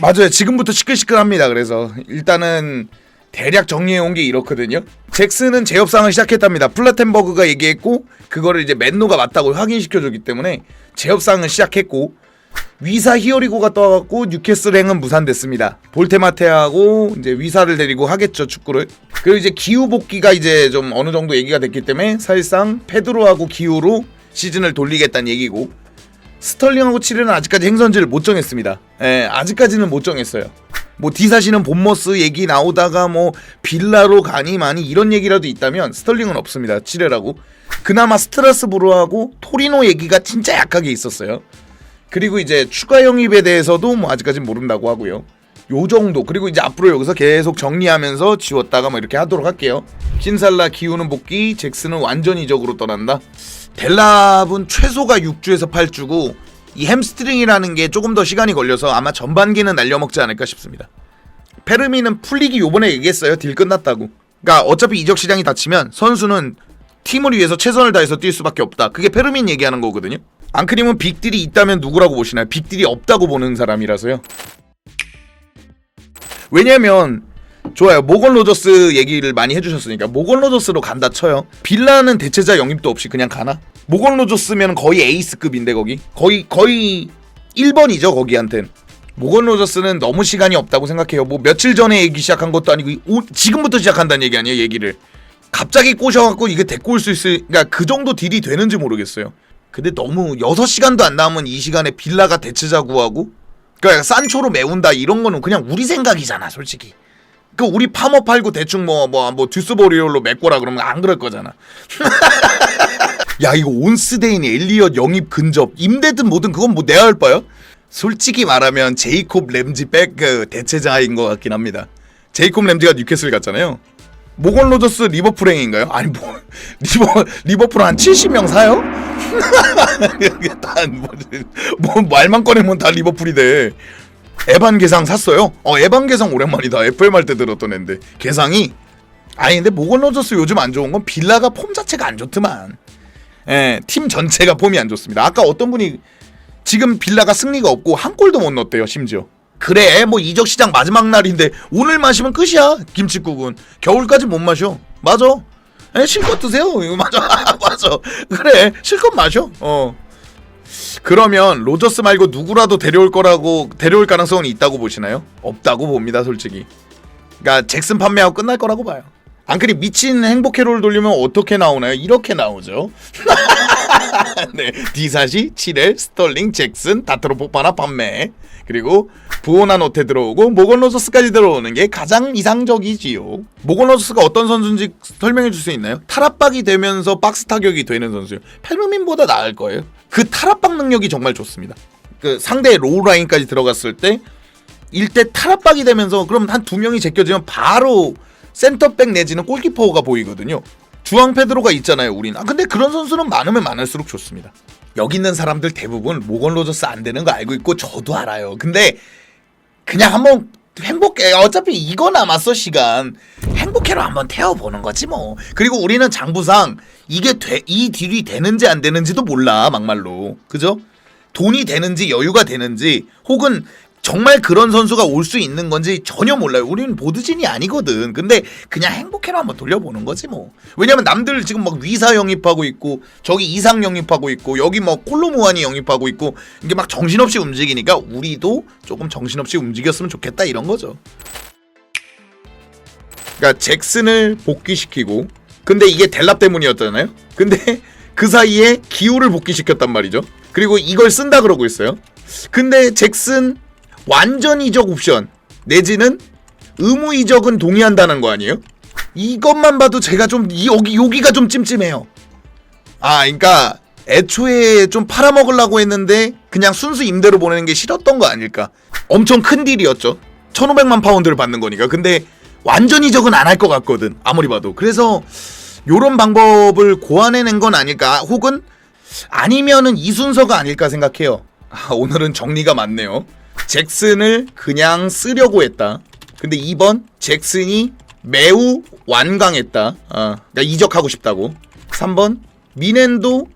맞아요. 지금부터 시끌시끌합니다. 그래서 일단은 대략 정리해 온 게 이렇거든요. 잭슨은 재협상을 시작했답니다. 플라텐버그가 얘기했고 그거를 이제 맨노가 맞다고 확인시켜 줬기 때문에 재협상을 시작했고 위사 히어리고가 떠갖고 뉴캐슬행은 무산됐습니다. 볼테마테하고 이제 위사를 데리고 하겠죠 축구를. 그리고 이제 기후 복귀가 이제 좀 어느 정도 얘기가 됐기 때문에 사실상 페드로하고 기후로 시즌을 돌리겠다는 얘기고 스털링하고 치르는 아직까지 행선지를 못 정했습니다. 예, 아직까지는 못 정했어요. 뭐 디사시는 본머스 얘기 나오다가 뭐 빌라로 가니 마니 이런 얘기라도 있다면 스털링은 없습니다. 치레라고. 그나마 스트라스부르하고 토리노 얘기가 진짜 약하게 있었어요. 그리고 이제 추가 영입에 대해서도 뭐 아직까진 모른다고 하고요. 요 정도 그리고 이제 앞으로 여기서 계속 정리하면서 지웠다가 뭐 이렇게 하도록 할게요. 킨살라 기우는 복귀, 잭슨은 완전 이적으로 떠난다. 델랍은 최소가 6주에서 8주고 이 햄스트링이라는 게 조금 더 시간이 걸려서 아마 전반기는 날려먹지 않을까 싶습니다. 페르미는 풀리기 요번에 얘기했어요. 딜 끝났다고. 그러니까 어차피 이적 시장이 닫히면 선수는 팀을 위해서 최선을 다해서 뛸 수밖에 없다. 그게 페르민 얘기하는 거거든요. 앙크림은 빅딜이 있다면 누구라고 보시나요? 빅딜이 없다고 보는 사람이라서요. 왜냐면 좋아요. 모건 로저스 얘기를 많이 해주셨으니까 모건 로저스로 간다 쳐요. 빌라는 대체자 영입도 없이 그냥 가나? 모건 로저스면 거의 에이스급인데 거기 거의 거의 1번이죠 거기한텐. 모건 로저스는 너무 시간이 없다고 생각해요. 뭐 며칠 전에 얘기 시작한 것도 아니고 오- 지금부터 시작한다는 얘기 아니에요 얘기를. 갑자기 꼬셔갖고 이게 데리고 올 수 있을 그러니까 그 정도 딜이 되는지 모르겠어요. 근데 너무 6시간도 안 남은 이 시간에 빌라가 대체자 구하고 그러니까 산초로 메운다 이런 거는 그냥 우리 생각이잖아 솔직히. 그 우리 파머 팔고 대충 뭐 뭐뭐 듀스버리올로 메꿔라 그러면 안 그럴 거잖아. 야 이거 온스데인 엘리엇 영입 근접 임대든 뭐든 그건 뭐 내가 할 바요? 솔직히 말하면 제이콥 램지 백그 대체자인 것 같긴 합니다. 제이콥 램지가 뉴캐슬 갔잖아요. 모건 로저스 리버풀 행인가요? 아니 뭐 리버 리버풀 한 70명 사요? 다뭐 뭐 말만 꺼내면 다 리버풀이 돼. 에반 개상 샀어요? 어 에반 개상 오랜만이다. FM 할 때 들었던 앤데 개상이 아니 근데 모건 로저스 요즘 안 좋은 건 빌라가 폼 자체가 안 좋더만. 예, 팀 전체가 폼이 안 좋습니다. 아까 어떤 분이 지금 빌라가 승리가 없고 한 골도 못 넣었대요, 심지어. 그래, 뭐 이적 시장 마지막 날인데 오늘 마시면 끝이야. 김치국은 겨울까지 못 마셔. 맞아. 예, 실컷 드세요. 이거 맞아, 맞아. 그래, 실컷 마셔. 어. 그러면 로저스 말고 누구라도 데려올 거라고 데려올 가능성은 있다고 보시나요? 없다고 봅니다, 솔직히. 그러니까 잭슨 판매하고 끝날 거라고 봐요. 앙클이 미친 행복 회로를 돌리면 어떻게 나오나요? 이렇게 나오죠. 네, 디사시, 치렐, 스털링, 잭슨, 다트로 폭파나 판매 그리고 부오나 노테 들어오고 모건 로저스까지 들어오는 게 가장 이상적이지요. 모건 로저스가 어떤 선수인지 설명해 줄 수 있나요? 탈압박이 되면서 박스 타격이 되는 선수요. 펠루민보다 나을 거예요. 그 탈압박 능력이 정말 좋습니다. 그 상대 로우 라인까지 들어갔을 때 일대 탈압박이 되면서 그럼 한 두 명이 제껴지면 바로 센터백 내지는 골키퍼가 보이거든요. 주황 페드로가 있잖아요, 우린. 아 근데 그런 선수는 많으면 많을수록 좋습니다. 여기 있는 사람들 대부분 모건 로저스 안 되는 거 알고 있고 저도 알아요. 근데 그냥 한번 행복해. 어차피 이거 남았어 시간. 행복해로 한번 태워보는 거지 뭐. 그리고 우리는 장부상 이게 돼, 이 딜이 되는지 안 되는지도 몰라 막말로. 그죠? 돈이 되는지 여유가 되는지 혹은 정말 그런 선수가 올 수 있는 건지 전혀 몰라요. 우리는 보드진이 아니거든. 근데 그냥 행복해로 한번 돌려보는 거지 뭐. 왜냐면 남들 지금 막 위사 영입하고 있고 저기 이상 영입하고 있고 여기 뭐 콜로무안이 영입하고 있고 이게 막 정신없이 움직이니까 우리도 조금 정신없이 움직였으면 좋겠다 이런 거죠. 그러니까 잭슨을 복귀시키고 근데 이게 델랍 때문이었잖아요. 근데 그 사이에 기우를 복귀시켰단 말이죠. 그리고 이걸 쓴다 그러고 있어요. 근데 잭슨 완전 이적 옵션 내지는 의무 이적은 동의한다는 거 아니에요? 이것만 봐도 제가 좀 이- 여기 여기가 좀 찜찜해요. 아, 그러니까 애초에 좀 팔아먹으려고 했는데 그냥 순수 임대로 보내는 게 싫었던 거 아닐까? 엄청 큰 딜이었죠. 1,500만 파운드를 받는 거니까. 근데 완전 이적은 안 할 것 같거든. 아무리 봐도. 그래서 요런 방법을 고안해낸 건 아닐까? 혹은 아니면은 이 순서가 아닐까 생각해요. 아, 오늘은 정리가 많네요. 잭슨을 그냥 쓰려고 했다. 근데 2번 잭슨이 매우 완강했다. 아, 그러니까 이적하고 싶다고. 3번 미넨도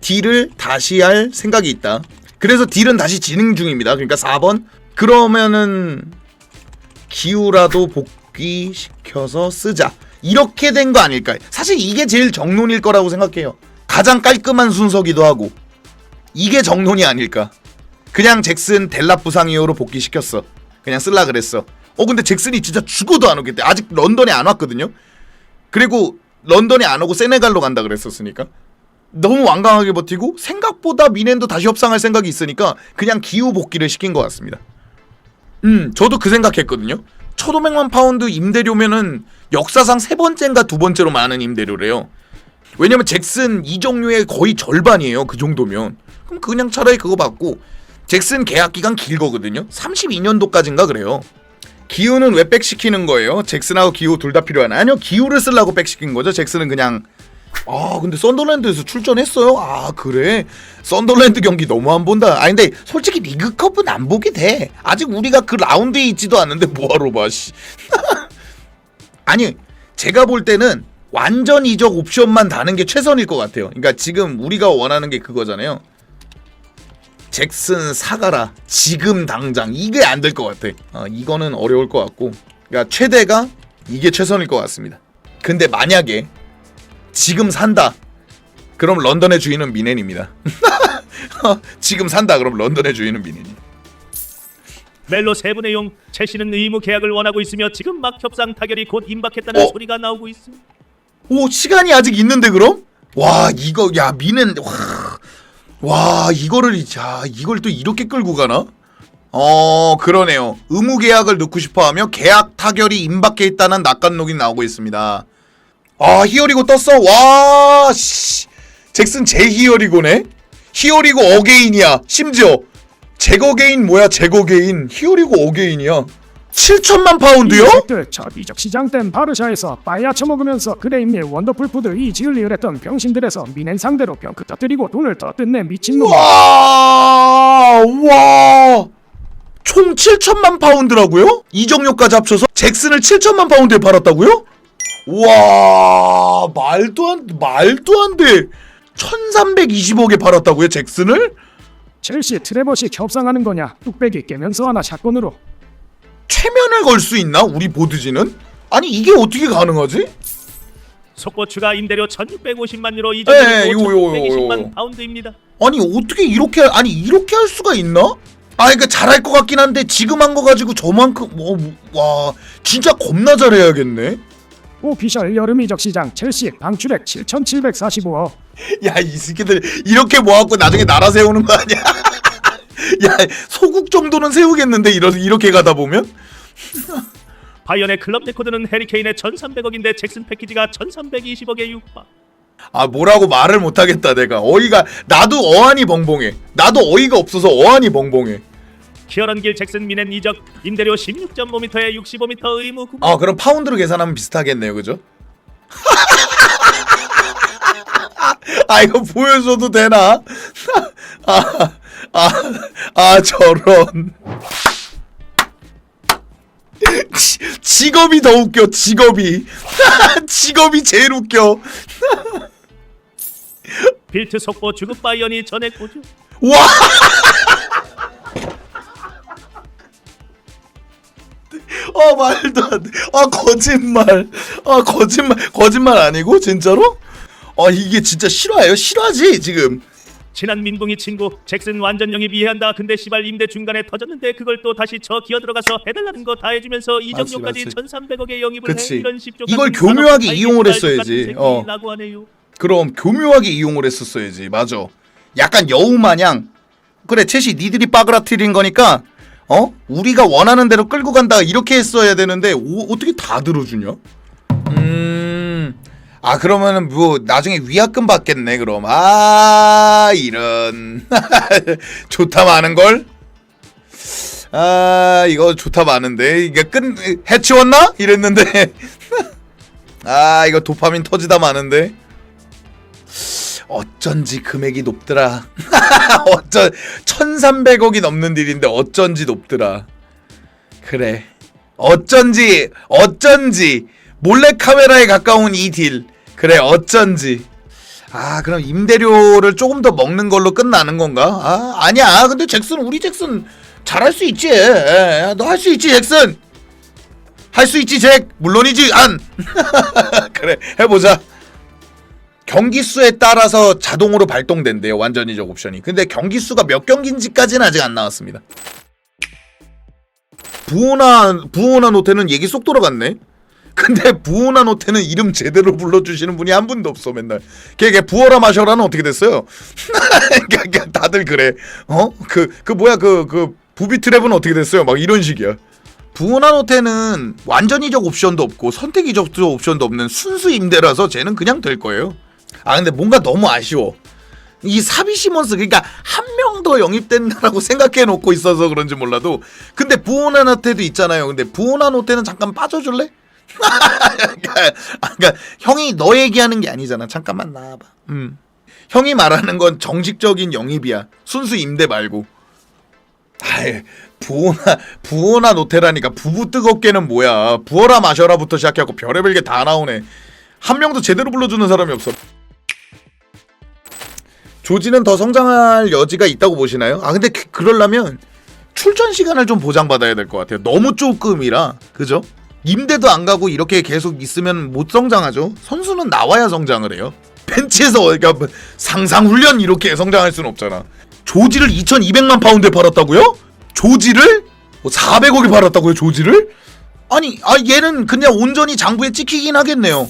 딜을 다시 할 생각이 있다. 그래서 딜은 다시 진행 중입니다. 그러니까 4번 그러면은 기우라도 복귀시켜서 쓰자. 이렇게 된 거 아닐까? 사실 이게 제일 정론일 거라고 생각해요. 가장 깔끔한 순서기도 하고 이게 정론이 아닐까? 그냥 잭슨 델라 부상 이후로 복귀시켰어. 그냥 쓸라 그랬어. 어 근데 잭슨이 진짜 죽어도 안 오겠대. 아직 런던에 안 왔거든요. 그리고 런던에 안 오고 세네갈로 간다 그랬었으니까 너무 완강하게 버티고 생각보다 미넨도 다시 협상할 생각이 있으니까 그냥 기후 복귀를 시킨 것 같습니다. 음, 저도 그 생각했거든요. 1,500만 파운드 임대료면은 역사상 세 번째인가 두 번째로 많은 임대료래요. 왜냐면 잭슨 이적료의 거의 절반이에요. 그 정도면. 그럼 그냥 차라리 그거 받고 잭슨 계약 기간 길거든요. 32년도까지인가 그래요. 기우는 왜 백시키는 거예요? 잭슨하고 기우 둘 다 필요하나? 아니요, 기우를 쓰려고 백시킨 거죠. 잭슨은 그냥 아 근데 썬더랜드에서 출전했어요? 아 그래? 썬더랜드 경기 너무 안 본다. 아 근데 솔직히 리그컵은 안 보게 돼. 아직 우리가 그 라운드에 있지도 않는데 뭐하러 봐. 씨. 아니 제가 볼 때는 완전 이적 옵션만 다는 게 최선일 것 같아요. 그러니까 지금 우리가 원하는 게 그거잖아요. 잭슨 사가라 지금 당장 이게 안 될 것 같아. 어, 이거는 어려울 것 같고, 그러니까 최대가 이게 최선일 것 같습니다. 근데 만약에 지금 산다. 그럼 런던의 주인은 미넨입니다. 지금 산다. 그럼 런던의 주인은 미넨이. 멜로 세분의 용 첼시는 의무 계약을 원하고 있으며 지금 막 협상 타결이 곧 임박했다는 어? 소리가 나오고 있습니다. 오 시간이 아직 있는데 그럼? 와 이거 야 미넨 와, 와 이거를 자 이걸 또 이렇게 끌고 가나? 어 그러네요. 의무 계약을 넣고 싶어하며 계약 타결이 임박해 있다는 낙관록이 나오고 있습니다. 아 히어리고 떴어 와 씨. 잭슨 제 히어리고네. 히어리고 어게인이야. 심지어 제거게인 뭐야 제거게인 히어리고 어게인이야. 7천만 파운드요? 들첫 이적 시장 땐 바르샤에서 빠야 처먹으면서 그레임밀 원더풀 푸드 이 지을 이을했던 병신들에서 미넨 상대로 병크 터뜨리고 돈을 더 뜯네 미친놈 와, 와. 총 7천만 파운드라고요? 이적료까지 합쳐서 잭슨을 7천만 파운드에 팔았다고요? 와, 말도 안 말도 안 돼. 1320억에 팔았다고요, 잭슨을? 첼시 트레버식 협상하는 거냐 뚝배기 깨면서 하나 샷건으로 최면을 걸 수 있나? 우리 보드지는? 아니, 이게 어떻게 가능하지? 속보 추가 임대료 1,650만 유로 예, 이적료는 이거, 이거, 이거, 5,620만 이거. 파운드입니다. 아니, 어떻게 이렇게 아니, 이렇게 할 수가 있나? 아, 그러니까 잘할 것 같긴 한데 지금 한 거 가지고 저만큼 뭐, 와, 진짜 겁나 잘해야겠네. 오피셜 여름 이적 시장 첼시 방출액 7,745억 야 이 새끼들 이렇게 모아갖고 나중에 나라 세우는 거 아니야? 야 소국 정도는 세우겠는데 이러, 이렇게 가다 보면? 바이언의 클럽 레코드는 해리케인의 1,300억인데 잭슨 패키지가 1,320억에 육박. 아 뭐라고 말을 못하겠다 내가 어이가 나도 어안이 벙벙해 나도 어이가 없어서 어안이 벙벙해 키어런 길 잭슨 미넨 이적 임대료 16.5m에 65m 의무 구분. 아 그럼 파운드로 계산하면 비슷하겠네요 그죠? 아 이거 보여줘도 되나? 아, 아, 아 저런 지- 직업이 더 웃겨 직업이 직업이 제일 웃겨 빌트 속보 주급 바이언이 전했고죠. 와아 말도 안 돼. 아 거짓말. 아 거짓말. 거짓말 아니고 진짜로? 아 이게 진짜 실화예요? 실화지 지금. 친한 민붕이 친구 잭슨 완전 영입 이해한다. 근데 시발 임대 중간에 터졌는데 그걸 또 다시 저 기어 들어가서 해달라는 거 다 해주면서 이적료까지 맞지. 1,300억에 영입을 그치. 해 이런 십조 이걸 교묘하게 이용을 했어야지. 어. 하네요. 그럼 교묘하게 이용을 했었어야지. 맞아. 약간 여우 마냥 그래 채시 니들이 빠그라뜨린 거니까 어 우리가 원하는 대로 끌고 간다 이렇게 했어야 되는데 오, 어떻게 다 들어주냐? 음. 아 그러면은 뭐 나중에 위약금 받겠네 그럼. 아 이런. 좋다 많은 걸. 아 이거 좋다 많은데. 이게 끝 해치웠나? 이랬는데. 아 이거 도파민 터지다 마는데. 어쩐지 금액이 높더라. 어쩐 1300억이 넘는 딜인데 어쩐지 높더라. 그래. 어쩐지 어쩐지 몰래카메라에 가까운 이 딜 그래 어쩐지 아 그럼 임대료를 조금 더 먹는 걸로 끝나는 건가 아 아니야 근데 잭슨 우리 잭슨 잘할 수 있지. 너 할 수 있지, 잭슨. 할 수 있지, 잭. 물론이지, 안. 그래, 해보자. 경기 수에 따라서 자동으로 발동된대요. 완전히적 옵션이. 근데 경기 수가 몇 경기인지까지는 아직 안 나왔습니다. 부오나 부오나 노테는 얘기 쏙 돌아갔네. 근데 부오나 노테는 이름 제대로 불러주시는 분이 한 분도 없어 맨날. 걔, 걔 부어라 마셔라는 어떻게 됐어요? 그러니까 다들 그래. 어? 그그 뭐야 그그 부비 트랩은 어떻게 됐어요? 막 이런 식이야. 부오나 노테는 완전히적 옵션도 없고 선택 이적 옵션도 없는 순수 임대라서 쟤는 그냥 될 거예요. 아 근데 뭔가 너무 아쉬워. 이 사비 시몬스 그러니까 한 명 더 영입된다라고 생각해 놓고 있어서 그런지 몰라도 근데 부오나 노테도 있잖아요. 근데 부오나 노테는 잠깐 빠져줄래? 그러니까, 그러니까 형이 너 얘기하는 게 아니잖아. 잠깐만 나와봐. 음. 형이 말하는 건 정식적인 영입이야. 순수 임대 말고. 아이 부오나 부오나 노테라니까 부부 뜨겁게는 뭐야. 부어라 마셔라부터 시작해갖고 별의별 게 다 나오네. 한 명도 제대로 불러주는 사람이 없어. 조지는 더 성장할 여지가 있다고 보시나요? 아 근데 그, 그러려면 출전 시간을 좀 보장받아야 될 것 같아요. 너무 조금이라 그죠? 임대도 안 가고 이렇게 계속 있으면 못 성장하죠. 선수는 나와야 성장을 해요. 벤치에서 그러니까 뭐 상상 훈련 이렇게 성장할 수는 없잖아. 조지를 2,200만 파운드에 팔았다고요? 조지를 400억에 팔았다고요? 조지를? 아니, 아 얘는 그냥 온전히 장부에 찍히긴 하겠네요.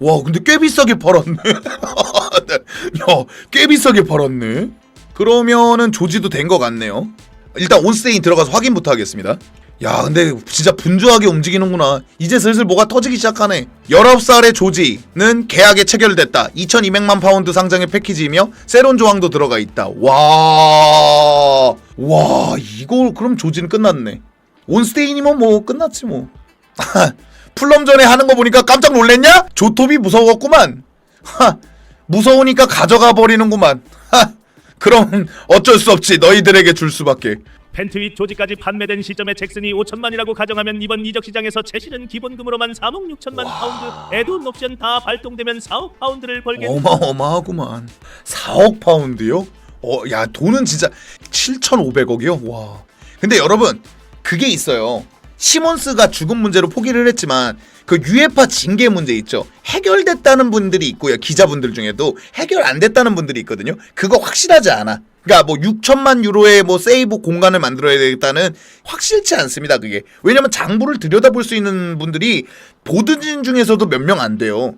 와, 근데 꽤 비싸게 팔았네. 야, 꽤 비싸게 팔았네. 그러면은 조지도 된 것 같네요. 일단 온스테인 들어가서 확인부터 하겠습니다. 야, 근데 진짜 분주하게 움직이는구나. 이제 슬슬 뭐가 터지기 시작하네. 19살의 조지는 계약에 체결됐다. 2200만 파운드 상장의 패키지이며 세론 조항도 들어가 있다. 와. 와, 이거 그럼 조지는 끝났네. 온스테인이면 뭐 끝났지 뭐. 플럼 전에 하는 거 보니까 깜짝 놀랬냐? 조톱이 무서웠구만. 하, 무서우니까 가져가 버리는구만. 하, 그럼 어쩔 수 없지. 너희들에게 줄 수밖에. 펜트윗 조지까지 판매된 시점에 잭슨이 5천만이라고 가정하면 이번 이적 시장에서 최실은 기본금으로만 3억 6천만 파운드, 에드온 옵션 다 발동되면 4억 파운드를 벌겠. 어마어마하구만. 4억 파운드요? 어, 야, 돈은 진짜 7,500억이요? 와. 근데 여러분, 그게 있어요. 시몬스가 죽은 문제로 포기를 했지만 그 유에파 징계 문제 있죠. 해결됐다는 분들이 있고요. 기자분들 중에도 해결 안 됐다는 분들이 있거든요. 그거 확실하지 않아. 그러니까 뭐 6천만 유로의 뭐 세이브 공간을 만들어야 되겠다는 확실치 않습니다. 그게 왜냐면 장부를 들여다볼 수 있는 분들이 보드진 중에서도 몇 명 안 돼요.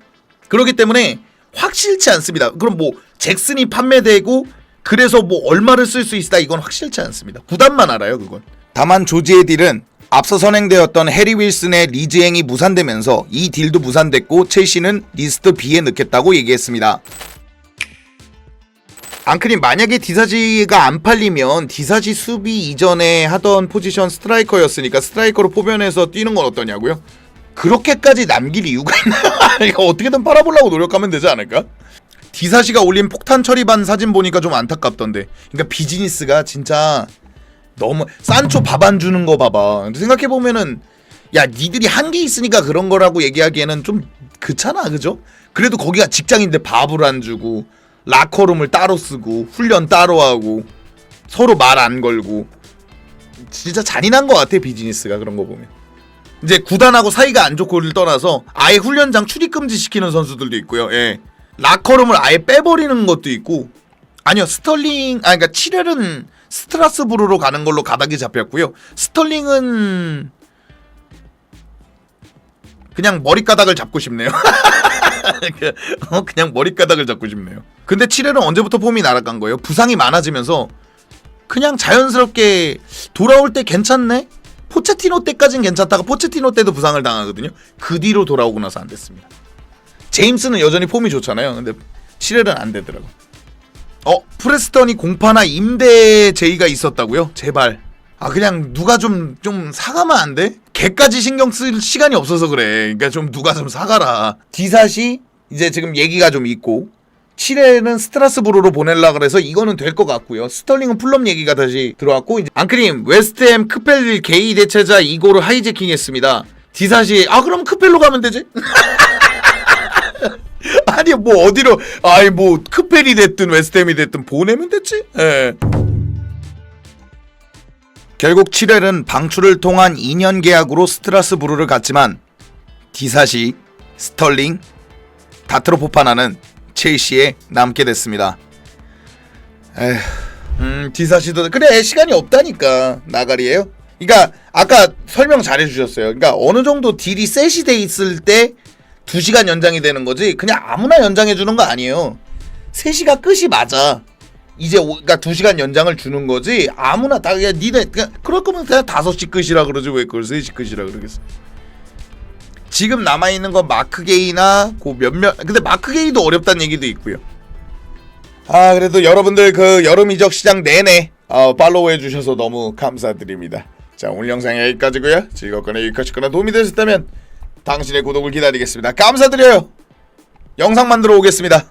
그렇기 때문에 확실치 않습니다. 그럼 뭐 잭슨이 판매되고 그래서 뭐 얼마를 쓸 수 있다 이건 확실치 않습니다. 구단만 알아요 그건. 다만 조지의 딜은 앞서 선행되었던 해리 윌슨의 리즈행이 무산되면서 이 딜도 무산됐고 첼시는 리스트 B에 넣겠다고 얘기했습니다. 앙크님 만약에 디사지가 안 팔리면 디사지 수비 이전에 하던 포지션 스트라이커였으니까 스트라이커로 포변해서 뛰는 건 어떠냐고요? 그렇게까지 남길 이유가 있나요? 이거 어떻게든 팔아보려고 노력하면 되지 않을까? 디사시가 올린 폭탄 처리반 사진 보니까 좀 안타깝던데. 그러니까 비즈니스가 진짜 너무 산초 밥 안 주는 거 봐봐. 생각해 보면은 야 니들이 한게 있으니까 그런 거라고 얘기하기에는 좀 그렇잖아, 그죠? 그래도 거기가 직장인데 밥을 안 주고 라커룸을 따로 쓰고 훈련 따로 하고 서로 말 안 걸고 진짜 잔인한 것 같아 비즈니스가 그런 거 보면. 이제 구단하고 사이가 안 좋고를 떠나서 아예 훈련장 출입 금지 시키는 선수들도 있고요. 예. 라커룸을 아예 빼버리는 것도 있고 아니요 스털링 아 그러니까 7회는 스트라스부르로 가는 걸로 가닥이 잡혔고요. 스털링은 그냥 머리가닥을 잡고 싶네요. 그, 어, 그냥 머리가닥을 잡고 싶네요. 근데 7회는 언제부터 폼이 날아간 거예요? 부상이 많아지면서 그냥 자연스럽게 돌아올 때 괜찮네? 포체티노 때까진 괜찮다가 포체티노 때도 부상을 당하거든요. 그 뒤로 돌아오고 나서 안 됐습니다. 제임스는 여전히 폼이 좋잖아요. 근데 7회는 안 되더라고. 어, 프레스턴이 공파나 임대 제의가 있었다고요? 제발. 아 그냥 누가 좀 좀 사가면 안 돼? 걔까지 신경 쓸 시간이 없어서 그래. 그러니까 좀 누가 좀 사가라. 디사시 이제 지금 얘기가 좀 있고 7회는 스트라스부르로 보낼라 그래서 이거는 될 것 같고요. 스털링은 풀럼 얘기가 다시 들어왔고 이제 앙크림 웨스트햄 크펠 게이 대체자 이고를 하이제킹했습니다. 디사시 아 그럼 크펠로 가면 되지? 아니 뭐 어디로 아니 뭐 크펠이 됐든 웨스트햄이 됐든 보내면 됐지. 예. 결국 7회는 방출을 통한 2년 계약으로 스트라스부르를 갔지만 디사시, 스털링, 다트로 포파나는 첼시에 남게 됐습니다. 에휴, 음, 디사시도 그래 시간이 없다니까 나가리에요. 그러니까 아까 설명 잘해 주셨어요. 그러니까 어느 정도 딜이 셋이 돼 있을 때 2시간 연장이 되는 거지 그냥 아무나 연장해 주는 거 아니에요. 3시가 끝이 맞아. 이제 오, 그러니까 2시간 연장을 주는 거지 아무나 다 그냥 니네 그냥 그럴 거면 그냥 5시 끝이라 그러지 왜 그걸 3시 끝이라 그러겠어. 지금 남아 있는 건 마크 게이나 그 몇몇 근데 마크 게이도 어렵다는 얘기도 있고요. 아 그래도 여러분들 그 여름 이적 시장 내내 어, 팔로우 해주셔서 너무 감사드립니다. 자 오늘 영상 여기까지고요. 즐겁거나 유익하시거나 도움이 되셨다면 당신의 구독을 기다리겠습니다. 감사드려요. 영상 만들어 오겠습니다.